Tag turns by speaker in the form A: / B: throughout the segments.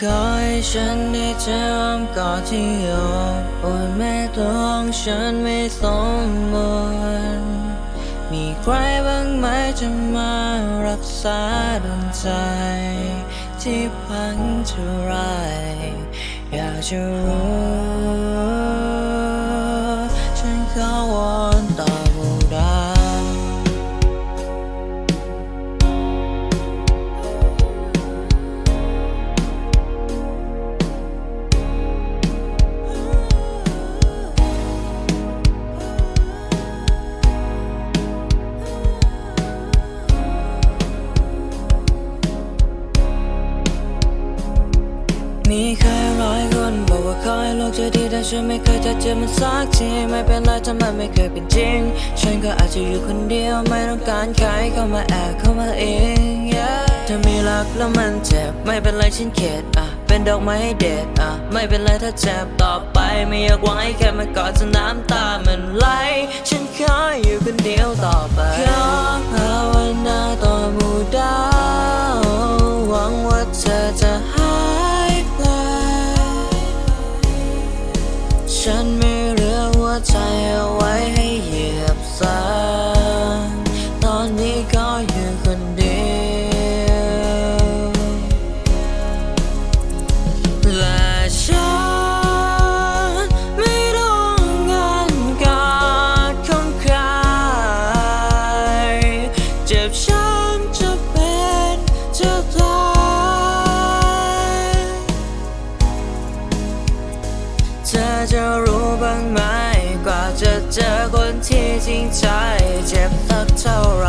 A: ขอให้ฉันได้เจออ้อมกอดที่อบอุ่นแม้ตัวของฉันไม่สมบูรณ์มีใครบ้างไหมจะมารักษาดวงใจ ที่พังเท่าไรอยากจะรู้ โลกจะดีแต่ฉันไม่เคยจะเจอมันสักทีไม่เป็นไรถ้ามันไม่เคยเป็นจริง ฉันก็อาจจะอยู่คนเดียวไม่ต้องการใครเข้ามาแอบเข้ามาเอง yeah ถ้ามีรักแล้วมันเจ็บไม่เป็นไรฉันเข็ดอะเป็นดอกไม้เด็ดอะไม่เป็นไรถ้าเจ็บต่อไปไม่อยากหวังให้แค่มากอดจนน้ำตามันไหลฉันขออยู่คนเดียวต่อไป ฉันไม่เหลือหัวใจเอาไว้ให้เหยียบซ้ำ เธอจะรู้บ้างไหม กว่าจะเจอคนที่จริงใจเจ็บสักเท่าไร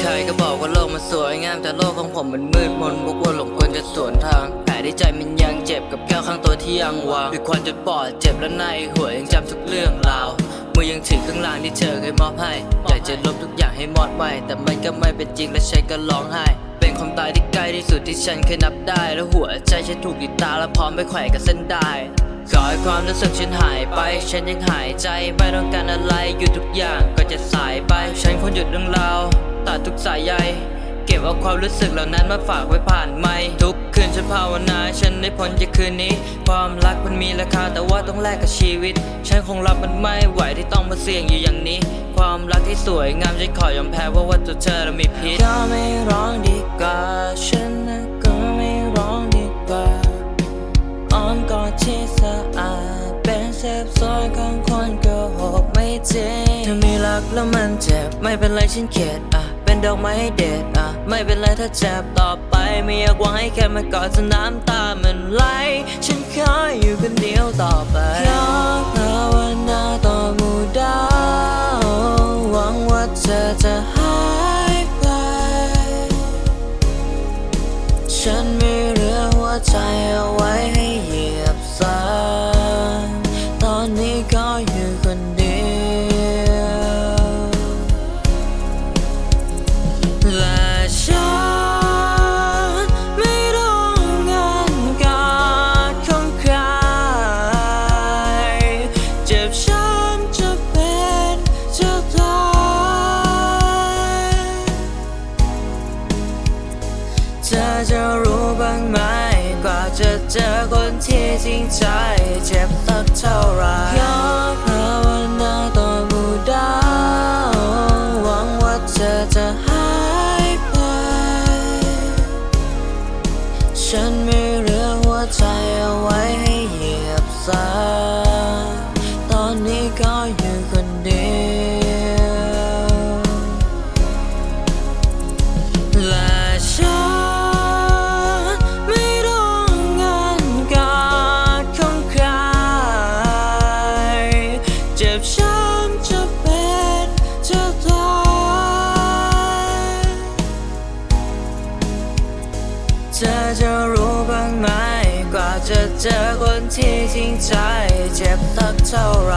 A: ใครๆก็บอกว่าโลกมันสวยงาม แต่โลกของผมมันมืดมนพวกวนหลงควรจะสวนทางแผลที่ใจมันยังเจ็บกับแก้วข้างตัวที่ยังวางด้วยควันจนปอดเจ็บและในหัวยังจำทุกเรื่องราวมือยังถือเครื่องรางที่เธอเคยมอบให้อยากจะลบทุกอย่างให้หมดไปแต่มันก็ไม่เป็นจริงและฉันก็ร้องไห้เป็นความตายที่ใกล้ที่สุดที่ฉันเคยนับได้ แล้วหัวใจฉันถูกติดตาและพร้อมไปแขวนกับเส้นได้ ขอให้ความรู้สึกฉันหายไป ฉันยังหายใจไม่ต้องการอะไรอยู่ทุกอย่างก็จะสายไป ฉันควรหยุดเรื่องราวตัดทุกสายใยเก็บเอาความรู้สึกเหล่านั้นมาฝากไว้ผ่านไม่ทุกคืนฉันภาวนาฉันได้พ้นจากคืนนี้ ความรักมันมีราคาแต่ว่าต้องแลกกับชีวิต ฉันคงรับมันไม่ไหวที่ต้องมาเสี่ยงอยู่อย่างนี้ ความรักที่สวยงามฉันขอยอมแพ้เพราว่าตัวเธอเรามีพิษก็ไม่ร้องดีกว่าฉันนะ ที่สะอาด เป็นเซฟโซนของคนโกหกไม่จริงถ้ามีรักแล้วมันเจ็บ ไม่เป็นไรฉันเข็ดอะ เป็นดอกไม้ให้เด็ดอะ ไม่เป็นไรถ้าเจ็บต่อไปไม่อยากวังให้แค่มากอดจนน้ำตามันไหล ฉันขออยู่คนเดียวต่อไปขอภาวนาต่อมูดาวหวังว่าเธอจะหา ใจเจ็บสักเท่าไรขอภาวนาต่อหมู่ดาวหวังว่าเธอจะหายไป ฉันไม่เหลือหัวใจเอาไว้ให้เหยียบซ้ำ เจ็บช้ำจะเป็นจะตายเธอจะรู้บ้างไหม กว่าจะเจอคนที่จริงใจ เจ็บสักเท่าไร